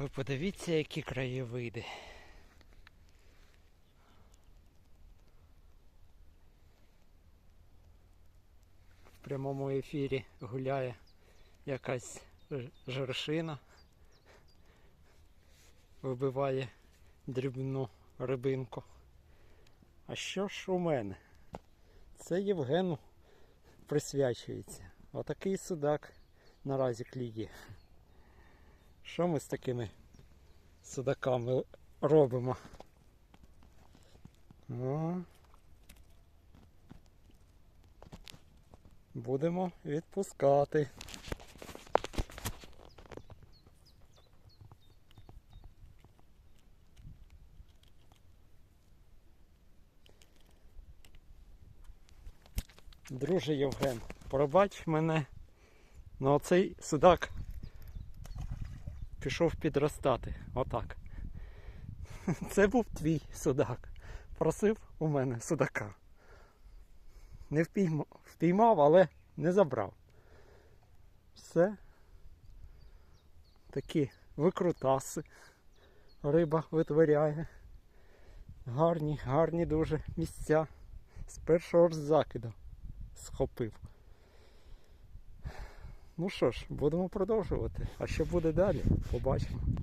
ви подивіться, які краєвиди. В прямому ефірі гуляє якась жершина. Вибиває дрібну рибинку. А що ж у мене? Це Євгену присвячується. Отакий судак наразі кліє. Що ми з такими судаками робимо? О. Будемо відпускати. Друже Євген, пробач мене. Ну оцей судак пішов підростати. Отак. Це був твій судак. Просив у мене судака. Не впіймав, але не забрав. Все. Такі викрутаси. Риба витворяє. Гарні, гарні дуже місця. З першого ж закиду схопив. Ну що ж, будемо продовжувати. А що буде далі? Побачимо.